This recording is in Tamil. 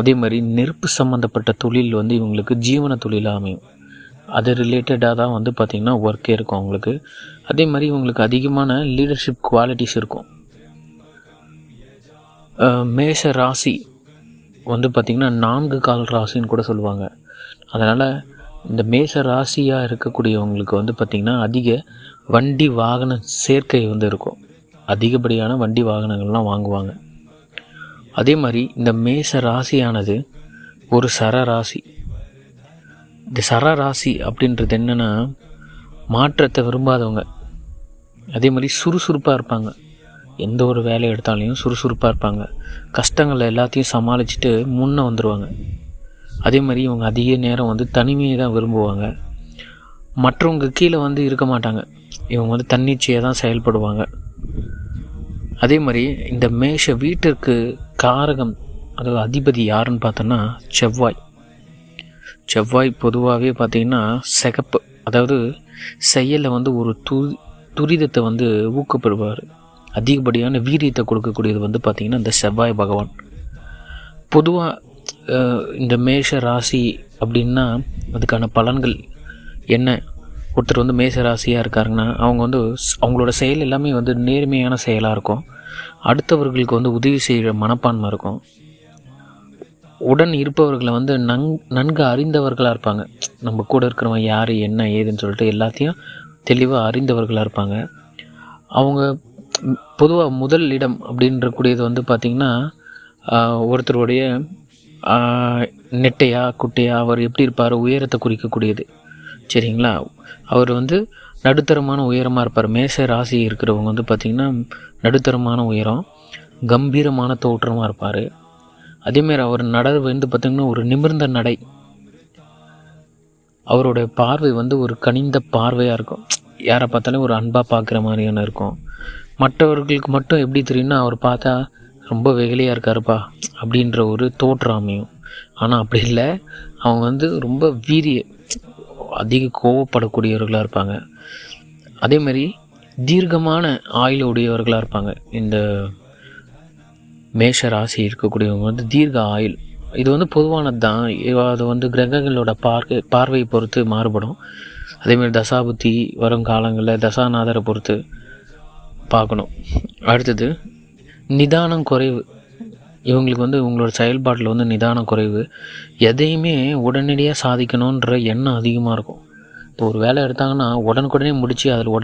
அதே மாதிரி நெருப்பு சம்மந்தப்பட்ட தொழில் வந்து இவங்களுக்கு ஜீவன தொழிலாக அமையும். அது ரிலேட்டடாக தான் வந்து பார்த்திங்கன்னா ஒர்க்கே இருக்கும் அவங்களுக்கு. அதே மாதிரி இவங்களுக்கு அதிகமான லீடர்ஷிப் குவாலிட்டிஸ் இருக்கும். மேஷ ராசி வந்து பார்த்திங்கன்னா நான்கு கால் ராசின்னு கூட சொல்லுவாங்க. அதனால் இந்த மேஷ ராசியாக இருக்கக்கூடியவங்களுக்கு வந்து பார்த்திங்கன்னா அதிக வண்டி வாகன சேர்க்கை வந்து இருக்கும். அதிகப்படியான வண்டி வாகனங்கள்லாம் வாங்குவாங்க. அதே மாதிரி இந்த மேச ராசியானது ஒரு சர ராசி. இந்த சர ராசி அப்படின்றது என்னென்னா மாற்றத்தை விரும்பாதவங்க. அதே மாதிரி சுறுசுறுப்பாக இருப்பாங்க. எந்த ஒரு வேலை எடுத்தாலையும் சுறுசுறுப்பாக இருப்பாங்க. கஷ்டங்களை எல்லாத்தையும் சமாளிச்சுட்டு முன்னே வந்துடுவாங்க அதே மாதிரி இவங்க அதிக நேரம் வந்து தனிமையை தான் விரும்புவாங்க. மற்றவங்க கீழே வந்து இருக்க மாட்டாங்க. இவங்க வந்து தன்னிச்சையாக தான் செயல்படுவாங்க. அதே மாதிரி இந்த மேஷ வீட்டிற்கு காரகம் அதாவது அதிபதி யாருன்னு பார்த்தோன்னா செவ்வாய். செவ்வாய் பொதுவாகவே பார்த்திங்கன்னா சிகப்பு. அதாவது செயலில் வந்து ஒரு து துரிதத்தை வந்து ஊக்கப்படுவார். அதிகப்படியான வீரியத்தை கொடுக்கக்கூடியது வந்து பார்த்திங்கன்னா இந்த செவ்வாய் பகவான். பொதுவாக இந்த மேஷ ராசி அப்படின்னா அதுக்கான பலன்கள் என்ன? ஒருத்தர் வந்து மேச ராசியாக இருக்காருங்கன்னா அவங்க வந்து அவங்களோட செயல் எல்லாமே வந்து நேர்மையான செயலாக இருக்கும். அடுத்தவர்களுக்கு வந்து உதவி செய்கிற மனப்பான்மை இருக்கும். உடன் இருப்பவர்களை வந்து நங் நன்கு அறிந்தவர்களாக இருப்பாங்க. நம்ம கூட இருக்கிறவங்க யார் என்ன ஏதுன்னு சொல்லிட்டு எல்லாத்தையும் தெளிவாக அறிந்தவர்களாக இருப்பாங்க. அவங்க பொதுவாக முதல் இடம் அப்படின்றக்கூடியது வந்து பார்த்திங்கன்னா ஒருத்தருடைய நெட்டையா குட்டையா அவர் எப்படி இருப்பார் உயரத்தை குறிக்கக்கூடியது. சரிங்களா? அவர் வந்து நடுத்தரமான உயரமாக இருப்பார். மேச ராசி இருக்கிறவங்க வந்து பார்த்திங்கன்னா நடுத்தரமான உயரம் கம்பீரமான தோற்றமாக இருப்பார். அதேமாரி அவர் நட வந்து பார்த்திங்கன்னா ஒரு நிமிர்ந்த நடை. அவருடைய பார்வை வந்து ஒரு கனிந்த பார்வையாக இருக்கும். யாரை பார்த்தாலும் ஒரு அன்பாக பார்க்குற மாதிரியான இருக்கும். மற்றவர்களுக்கு மட்டும் எப்படி தெரியும்னா அவர் பார்த்தா ரொம்ப வெகுளியாக இருக்காருப்பா அப்படின்ற ஒரு தோற்றம் அமையும். ஆனால் அப்படி இல்லை. அவங்க வந்து ரொம்ப வீரிய அதிக கோவப்படக்கூடியவர்களாக இருப்பாங்க. அதே மாதிரி தீர்க்கமான ஆயுள் உடையவர்களாக இருப்பாங்க. இந்த மேஷ ராசி இருக்கக்கூடியவங்க வந்து தீர்க்க ஆயுள். இது வந்து பொதுவானது தான் அது வந்து கிரகங்களோட பார்வை பார்வையை பொறுத்து மாறுபடும். அதேமாதிரி தசாபுத்தி வரும் காலங்களில் தசாநாதரை பொறுத்து பார்க்கணும். அடுத்தது நிதானம் குறைவு. இவங்களுக்கு வந்து இவங்களோட செயல்பாட்டில் வந்து நிதான குறைவு. எதையுமே உடனடியாக சாதிக்கணுன்ற எண்ணம் அதிகமாக இருக்கும். இப்போ ஒரு வேலை எடுத்தாங்கன்னா உடனுக்குடனே முடித்து அதில் உடனே